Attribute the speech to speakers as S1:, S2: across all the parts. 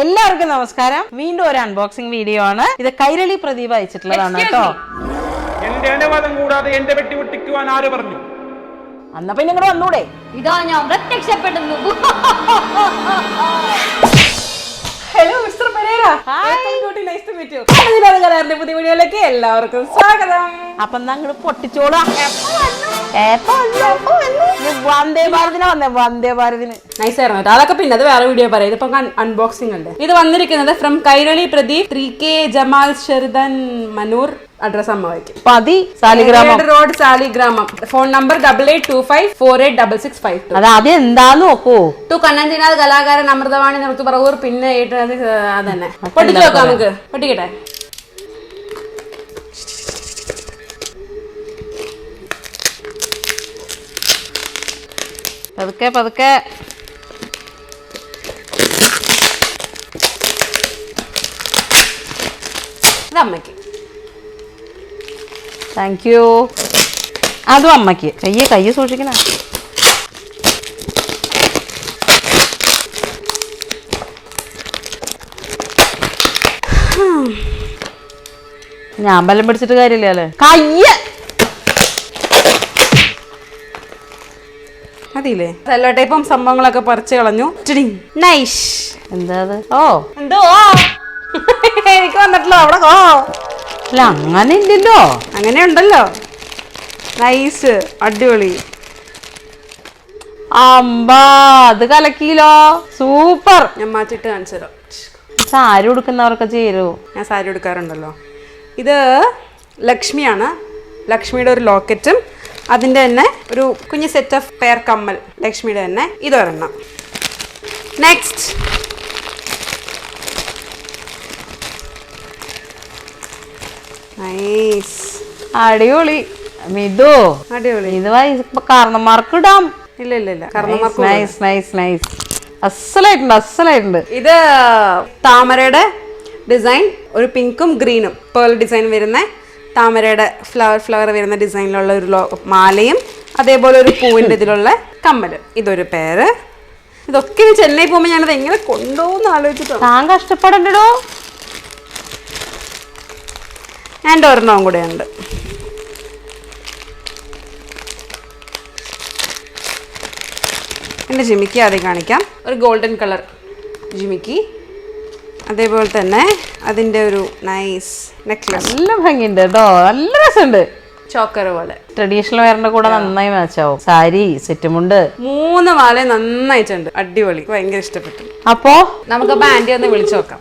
S1: എല്ലാവർക്കും നമസ്കാരം. വീണ്ടും ഒരു അൺബോക്സിംഗ് വീഡിയോ ആണ്. ഇത് കൈരളി പ്രദീപ് അയച്ചിട്ടുള്ളതാണ് കേട്ടോ.
S2: എന്റെ അനുവാദം കൂടാതെ എന്റെ വെട്ടി പൊട്ടിക്കുവാൻ ആര് പറഞ്ഞു?
S1: അന്ന പിന്നെ ഇങ്ങോട്ട് വന്നൂടെ.
S3: ഇതാ ഞാൻ പ്രത്യക്ഷപ്പെടുന്നു.
S1: Hello mister Perera. പുതിയ വീഡിയോയിലേക്ക് എല്ലാവർക്കും സ്വാഗതം. അപ്പൊ എന്നാ അങ്ങോട്ട് പൊട്ടിച്ചോളാം. എപ്പോ വന്നു? എപ്പോ വന്നു? ഇത് വന്ദേ ഭാരതിന് വന്നേ വന്ദേ ഭാരതിന്.
S4: നൈസ് ആയിരുന്നു കേട്ടോ. അതൊക്കെ പിന്നെ അത് വേറെ വീഡിയോ പറയാം. ഇതിപ്പോ അൺബോക്സിംഗ് അല്ലേ? ഇത് വന്നിരിക്കുന്നത് from Kairali Pradeep three K Jamal ഷെർദൻ Manoor address അമ്മ വയ്ക്കും
S1: പതി Saligramam.
S4: Road Saligramam. Phone number double eight two five four eight double six five two
S1: അത് ആദ്യം എന്താന്ന് നോക്കൂ.
S4: ടു കണ്ണഞ്ചിനാഥ് കലാകാരൻ അമൃതവാണി നിർത്തുപറവൂർ പിന്നെ അത് തന്നെ. പൊട്ടിച്ചു നോക്കാം നമുക്ക്. പൊട്ടിക്കട്ടെ?
S1: പതുക്കെ പതുക്കെ.
S4: ഇത് അമ്മയ്ക്ക്.
S1: താങ്ക് യു അതും അമ്മയ്ക്ക്. കയ്യെ കയ്യെ സൂക്ഷിക്കണ. ഞാൻ ബലം പിടിച്ചിട്ട് കാര്യമില്ല അല്ലേ? കയ്യ!
S4: മതിയില്ലേ സെല്ലോ ടൈപ്പും സംഭവങ്ങളൊക്കെ പറിച്ചു കളഞ്ഞു.
S1: നൈഷ്. എന്താ ഓ.
S4: എന്തോ? എനിക്ക് വന്നിട്ടില്ല അവിടെ ഓ.
S1: അല്ല അങ്ങനെ ഇല്ലല്ലോ.
S4: അങ്ങനെ ഉണ്ടല്ലോ. നൈസ് അടിപൊളി.
S1: അമ്പാ അത് കലക്കിയില്ലോ. സൂപ്പർ.
S4: ഞാൻ മാറ്റിട്ട് കാണിച്ചു തരാം.
S1: സാരി ഉടുക്കുന്നവർക്ക് ചേരൂ
S4: ഞാൻ സാരി ഉടുക്കാറുണ്ടല്ലോ. ഇത് ലക്ഷ്മിയാണ്. ലക്ഷ്മിയുടെ ഒരു ലോക്കറ്റും അതിന്റെ തന്നെ ഒരു കുഞ്ഞ് സെറ്റ് ഓഫ് പെയർ കമ്മൽ ലക്ഷ്മിയുടെ തന്നെ ഇതൊരെണ്ണം. നെക്സ്റ്റ് നൈസ്
S1: അടിപൊളി. മിതു
S4: അടിപൊളി.
S1: ഇത് കാരണന്മാർക്ക് ഇടാം.
S4: ഇല്ല ഇല്ല ഇല്ല.
S1: നൈസ് നൈസ് നൈസ് അസലായിട്ടുണ്ട് അസലായിട്ടുണ്ട്.
S4: ഇത് താമരയുടെ ഡിസൈൻ ഒരു പിങ്കും ഗ്രീനും പേൾ ഡിസൈൻ വരുന്ന താമരയുടെ ഫ്ലവർ ഫ്ലവർ വരുന്ന ഡിസൈനിലുള്ള ഒരു മാലയും അതേപോലെ ഒരു പൂവിന്റെ ഇതിലുള്ള കമ്മലും. ഇതൊരു പേര് ഇതൊക്കെ ചെന്നൈ പോകുമ്പോൾ ഞാനത് എങ്ങനെ കൊണ്ടുപോകുന്ന ആലോചിച്ചിട്ടോ.
S1: താൻ കഷ്ടപ്പെടണ്ടോ
S4: എന്റെ ഒരെണ്ണവും കൂടെ ഉണ്ട്. എന്റെ ജിമിക്കി ആദ്യം കാണിക്കാം. ഒരു ഗോൾഡൻ കളർ ജിമിക്കി. അതേപോലെ തന്നെ അതിന്റെ ഒരു നൈസ് നെക്ലസ്
S1: നല്ല ഭംഗിയുണ്ട് കേട്ടോ. നല്ല രസമുണ്ട്.
S4: ചോക്കർ പോലെ.
S1: ട്രഡീഷണൽ വെയറിന്റെ കൂടെ നന്നായി മാച്ച് ആവും. സാരി സെറ്റുമുണ്ട്.
S4: മൂന്ന് മാല നന്നായിട്ടുണ്ട്. അടിപൊളി. ഭയങ്കര ഇഷ്ടപ്പെട്ടു.
S1: അപ്പോ?
S4: നമുക്ക് ബാൻഡി ഒന്ന് വിളിച്ചു നോക്കാം.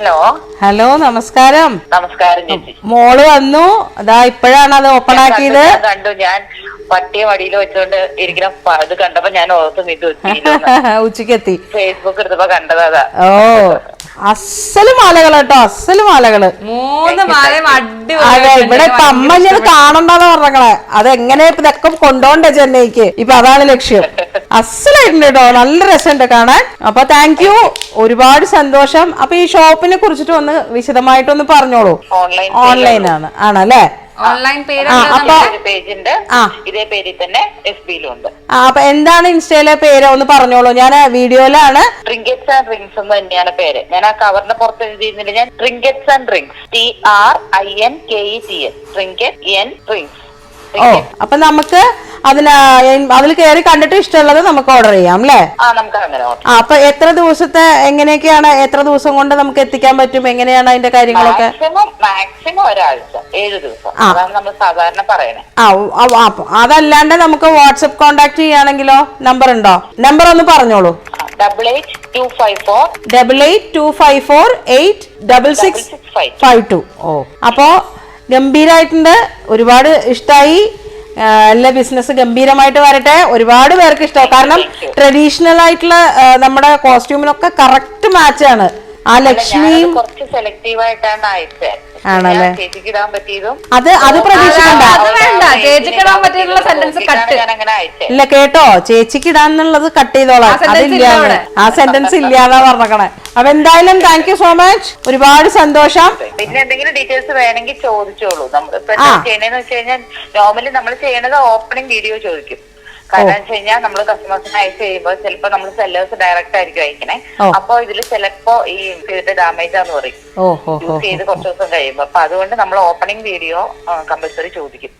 S5: ഹലോ.
S1: ഹലോ നമസ്കാരം.
S5: നമസ്കാരം ചേച്ചി.
S1: മോൾ വന്നു. അതാ ഇപ്പോഴാണ് അത് ഓപ്പൺ ആക്കിയത്.
S5: കണ്ടു. ഞാൻ പട്ടിയെ വടിയിൽ വെച്ചോണ്ട് ഇരിക്കുന്ന അത് കണ്ടപ്പോ ഞാൻ ഓർത്തും ഇത്
S1: ഉച്ചക്കെത്തി
S5: ഫേസ്ബുക്ക് എടുത്തപ്പോ കണ്ടതാ അതാ.
S1: ഓ അസൽ മാലകൾ കേട്ടോ അസൽ മാലകൾ.
S4: മൂന്ന് മാലയും
S1: അതെ ഇവിടെ ഇപ്പൊ അമ്മ അത് കാണണ്ടെന്ന് പറഞ്ഞേ അതെങ്ങനെ ഇപ്പൊ ഇതൊക്കെ കൊണ്ടോണ്ടേ ചെന്നൈക്ക്? ഇപ്പൊ അതാണ് ലക്ഷ്യം. അസലായിട്ടുണ്ട് കേട്ടോ നല്ല രസമുണ്ട് കാണാൻ. അപ്പൊ താങ്ക് യു ഒരുപാട് സന്തോഷം. അപ്പൊ ഈ ഷോപ്പിനെ കുറിച്ചിട്ട് ഒന്ന് വിശദമായിട്ടൊന്ന് പറഞ്ഞോളൂ.
S5: ഓൺലൈൻ
S1: ഓൺലൈൻ ആണ് ആണല്ലേ?
S4: ഓൺലൈൻ
S5: പേജ് ഉണ്ട് ഇതേ പേരിൽ തന്നെ എഫ് ബിയിലും ഉണ്ട്
S1: ആ, അപ്പൊ എന്താണ് ഇൻസ്റ്റയിലെ പേര് ഒന്ന് പറഞ്ഞോളൂ. ഞാൻ വീഡിയോയിലാണ്.
S5: ട്രിങ്കറ്റ്സ് ആൻഡ് റിങ്സ് എന്ന് തന്നെയാണ് പേര്. ഞാൻ ആ കവറിന്റെ പുറത്ത് എഴുതിയിരുന്നില്ല. ഞാൻ trinkets and rings T R I N K E T S trinket n rings
S1: ഓ അപ്പൊ നമുക്ക് അതിന് അതിൽ കയറി കണ്ടിട്ട് ഇഷ്ടമുള്ളത് നമുക്ക് ഓർഡർ ചെയ്യാം അല്ലേ?
S5: ആ
S1: അപ്പൊ എത്ര ദിവസത്തെ എങ്ങനെയൊക്കെയാണ് എത്ര ദിവസം കൊണ്ട് നമുക്ക് എത്തിക്കാൻ പറ്റും? എങ്ങനെയാണ് അതിന്റെ കാര്യങ്ങളൊക്കെ?
S5: മാക്സിമം ഒരാഴ്ച ഏഴ് ദിവസം. നമ്മൾ സാധാരണ പറയണേ
S1: ആ അതല്ലാണ്ട് നമുക്ക് വാട്സപ്പ് കോണ്ടാക്ട് ചെയ്യാണെങ്കിലോ നമ്പർ ഉണ്ടോ? നമ്പർ ഒന്ന് പറഞ്ഞോളൂ.
S5: Double eight two five four
S1: double eight two five four eight double six
S5: five
S1: two ഓ അപ്പോ ഗംഭീരായിട്ടുണ്ട്. ഒരുപാട് ഇഷ്ടമായി എല്ലാ ബിസിനസ് ഗംഭീരമായിട്ട് വരട്ടെ. ഒരുപാട് പേർക്ക് ഇഷ്ടമാവും. കാരണം ട്രഡീഷണൽ ആയിട്ടുള്ള നമ്മുടെ കോസ്റ്റ്യൂമിനൊക്കെ കറക്റ്റ് മാച്ചാണ് ആ ലക്ഷ്മിയും
S5: കുറച്ച് സെലക്റ്റീവ് ആയിട്ടാണ് അയച്ചത്
S1: ആണല്ലേ?
S5: ഞാൻ ചേച്ചിക്ക് ഇടാൻ പറ്റിയതും
S1: അത് അത് പ്രതീക്ഷിക്കണ്ട.
S4: അത് വേണ്ട. ചേച്ചിക്ക് ഇടാൻ പറ്റിയിട്ടുള്ള sentence cut.
S5: ഞാൻ അങ്ങനെ അയച്ചത്
S1: ഇല്ല കേട്ടോ. ചേച്ചിക്ക് ഇടാന്നുള്ളത് കട്ട് ചെയ്തോളാം അതില്ല.
S4: ഇല്ല അവിടെ.
S1: ആ സെന്റൻസ് ഇല്ലാതാ പറഞ്ഞേ അപ്പൊ എന്തായാലും താങ്ക് യു സോ മച്ച് ഒരുപാട് സന്തോഷം.
S5: പിന്നെ എന്തെങ്കിലും ഡീറ്റെയിൽസ് വേണമെങ്കിൽ ചോദിച്ചോളൂ. നമ്മൾ ചെയ്യണേന്ന് വെച്ച് കഴിഞ്ഞാൽ നോർമലി നമ്മൾ ചെയ്യണത് ഓപ്പണിംഗ് വീഡിയോ ചോദിക്കും. കാരണം വെച്ച് കഴിഞ്ഞാൽ നമ്മൾ കസ്റ്റമേഴ്സിന് അയച്ചു കഴിയുമ്പോൾ ചിലപ്പോ നമ്മൾ സെല്ലേഴ്സ് ഡയറക്റ്റ് ആയിരിക്കും അയക്കണേ. അപ്പോ ഇതിൽ ചിലപ്പോ ഈ ചെയ്തിട്ട് ഡാമേജ് ആന്ന് പറയും. യൂസ് ചെയ്ത് കുറച്ച് ദിവസം കഴിയുമ്പോൾ അപ്പൊ അതുകൊണ്ട് നമ്മൾ ഓപ്പണിംഗ് വീഡിയോ കമ്പൽസറി ചോദിക്കും.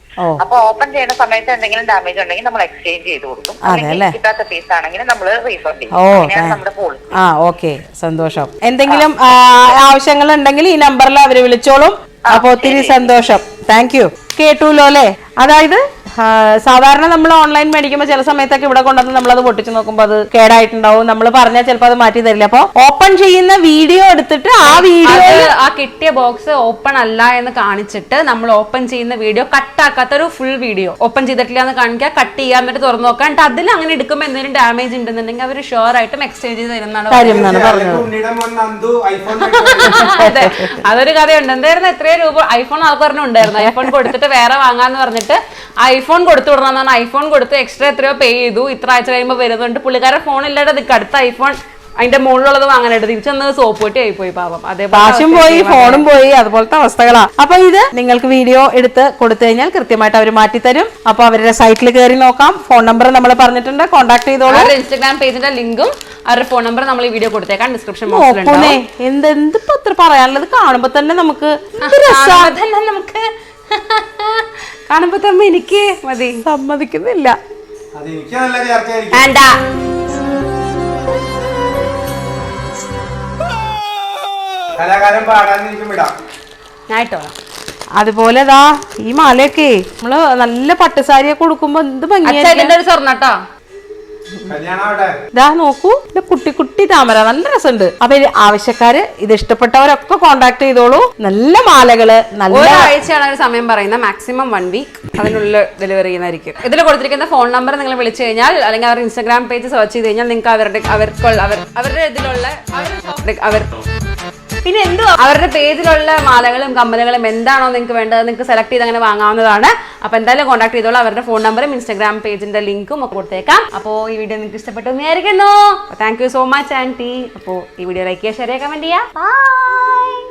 S5: അപ്പൊ ഓപ്പൺ ചെയ്യുന്ന സമയത്ത് എന്തെങ്കിലും ഡാമേജ് ഉണ്ടെങ്കിൽ നമ്മൾ എക്സ്ചേഞ്ച് ചെയ്ത് കൊടുക്കും. അല്ലെങ്കിൽ? കിട്ടാത്ത പീസ് ആണെങ്കിൽ നമ്മൾ റീഫണ്ട് ചെയ്യും. നമ്മുടെ പോളിസി
S1: ആ ഓക്കെ. സന്തോഷം. എന്തെങ്കിലും ആവശ്യങ്ങൾ ഉണ്ടെങ്കിൽ ഈ നമ്പറിൽ അവർ വിളിച്ചോളും. അപ്പൊ ഒത്തിരി സന്തോഷം. താങ്ക് യു കേട്ടുല്ലോ അല്ലേ? അതായത് സാധാരണ നമ്മൾ ഓൺലൈൻ മേടിക്കുമ്പോൾ ചില സമയത്തൊക്കെ ഇവിടെ കൊണ്ടുവന്ന് നമ്മൾ അത് പൊട്ടിച്ചു നോക്കുമ്പോൾ അത് കേടായിട്ടുണ്ടാവും. നമ്മൾ പറഞ്ഞാൽ ചിലപ്പോൾ അത് മാറ്റി തരില്ല. അപ്പോൾ ഓപ്പൺ ചെയ്യുന്ന വീഡിയോ എടുത്തിട്ട് ആ വീഡിയോ
S4: ആ കിട്ടിയ ബോക്സ് ഓപ്പൺ അല്ല എന്ന് കാണിച്ചിട്ട് നമ്മൾ ഓപ്പൺ ചെയ്യുന്ന വീഡിയോ കട്ടാക്കാത്ത ഒരു ഫുൾ വീഡിയോ ഓപ്പൺ ചെയ്തിട്ടില്ല എന്ന് കാണിക്കുക കട്ട് ചെയ്യാൻ വേണ്ടി തുറന്നു നോക്കാം. എന്നിട്ട് അതിൽ അങ്ങനെ എടുക്കുമ്പോൾ എന്തെങ്കിലും ഡാമേജ് ഉണ്ടെന്നുണ്ടെങ്കിൽ അവർ ഷുവർ ആയിട്ടും എക്സ്ചേഞ്ച് ചെയ്ത് തരുന്നതാണ് അതൊരു കഥയുണ്ട്. എന്തായിരുന്നു എത്രയോ രൂപ? ഐഫോൺ ആൾക്കാരനും ഉണ്ടായിരുന്നു. ഐഫോൺ കൊടുത്തിട്ട് വേറെ വാങ്ങാന്ന് പറഞ്ഞിട്ട് ഐഫോൺ കൊടുത്തു വിടണമെന്നാണ് ഐഫോൺ കൊടുത്ത് എക്സ്ട്രാ എത്രയോ പേ ചെയ്തു. ഇത്ര ആഴ്ച കഴിയുമ്പോൾ വരുന്നുണ്ട്. പുള്ളിക്കാരെ ഫോൺ ഇല്ലാതെ നിൽക്കുക അടുത്ത ഐഫോൺ അതിന്റെ മുകളിലുള്ളത് വാങ്ങാനായിട്ട് തിരിച്ചെന്നത് സോപ്പ് പൊട്ടി ആയി പോയി പാവം. അതേപോലെ
S1: കാശും പോയി ഫോണും പോയി അതുപോലത്തെ അവസ്ഥകളാ. അപ്പൊ ഇത് നിങ്ങൾക്ക് വീഡിയോ എടുത്ത് കൊടുത്തു കഴിഞ്ഞാൽ കൃത്യമായിട്ട് അവർ മാറ്റിത്തരും. അപ്പൊ അവരുടെ സൈറ്റിൽ കയറി നോക്കാം. ഫോൺ നമ്പർ നമ്മൾ പറഞ്ഞിട്ടുണ്ട്. കോൺടാക്ട് ചെയ്തോളൂ.
S4: ഇൻസ്റ്റാഗ്രാം പേജിന്റെ ലിങ്കും അവരുടെ ഫോൺ നമ്പർ നമ്മൾ ഈ വീഡിയോ കൊടുത്തേക്കാം. ഡിസ്ക്രിപ്ഷൻ
S1: ബോക്സിൽ
S4: ബോക്സിലുണ്ടാവും
S1: എന്ത് എന്തിപ്പോ അത്ര പറയാനുള്ളത്? കാണുമ്പോ തന്നെ നമുക്ക്
S4: കാണുമ്പോ തന്നെ നമുക്ക് കാണുമ്പോ തമ്മ എനിക്ക് മതി.
S1: സമ്മതിക്കുന്നില്ല.
S4: വേണ്ട.
S2: കലാകാരൻ പാടാനിരിക്കും വിടാം.
S4: ഞായിട്ടോളാം
S1: അതുപോലെ ദാ ഈ മാലയൊക്കെ. നമ്മൾ നല്ല പട്ടുസാരിയൊക്കെ കൊടുക്കുമ്പോ എന്ത്
S4: ഒരു
S2: സ്വർണട്ടോ.
S1: ഇതാ നോക്കൂ ഇത് കുട്ടി കുട്ടി താമര നല്ല രസമുണ്ട്. അപ്പൊ ആവശ്യക്കാര് ഇത് ഇഷ്ടപ്പെട്ടവരൊക്കെ കോണ്ടാക്ട് ചെയ്തോളൂ. നല്ല മാലകൾ നല്ല
S4: ഒരാഴ്ചയാണ് ഒരു സമയം പറയുന്നത്. മാക്സിമം വൺ വീക്ക് അതിനുള്ളിൽ ഡെലിവറി ചെയ്യുന്നതായിരിക്കും. ഇതിൽ കൊടുത്തിരിക്കുന്ന ഫോൺ നമ്പർ നിങ്ങൾ വിളിച്ചു കഴിഞ്ഞാൽ അല്ലെങ്കിൽ അവരുടെ ഇൻസ്റ്റാഗ്രാം പേജ് സെർച്ച് ചെയ്ത് കഴിഞ്ഞാൽ നിങ്ങൾക്ക് അവരുടെ അവർക്കുള്ള അവർ അവരുടെ ഇതിലുള്ള അവർ പിന്നെ എന്തോ അവരുടെ പേജിലുള്ള മാലകളും കമ്മലുകളും എന്താണോ നിങ്ങൾക്ക് വേണ്ടത് നിങ്ങൾക്ക് സെലക്ട് ചെയ്ത് അങ്ങനെ വാങ്ങാവുന്നതാണ്. അപ്പോൾ എന്തായാലും കോൺടാക്ട് ചെയ്തോളൂ. അവരുടെ ഫോൺ നമ്പറും ഇൻസ്റ്റാഗ്രാം പേജിന്റെ ലിങ്കും ഒക്കെ കൊടുത്തേക്കാം. അപ്പോൾ ഈ വീഡിയോ നിങ്ങൾക്ക് ഇഷ്ടപ്പെട്ടു വിചാരിക്കുന്നു. Thank you so much aunty അപ്പോൾ ഈ വീഡിയോ ലൈക്ക് ചെയ്യുക ഷെയർ ചെയ്യുക കമന്റ് ചെയ്യുക. ബൈ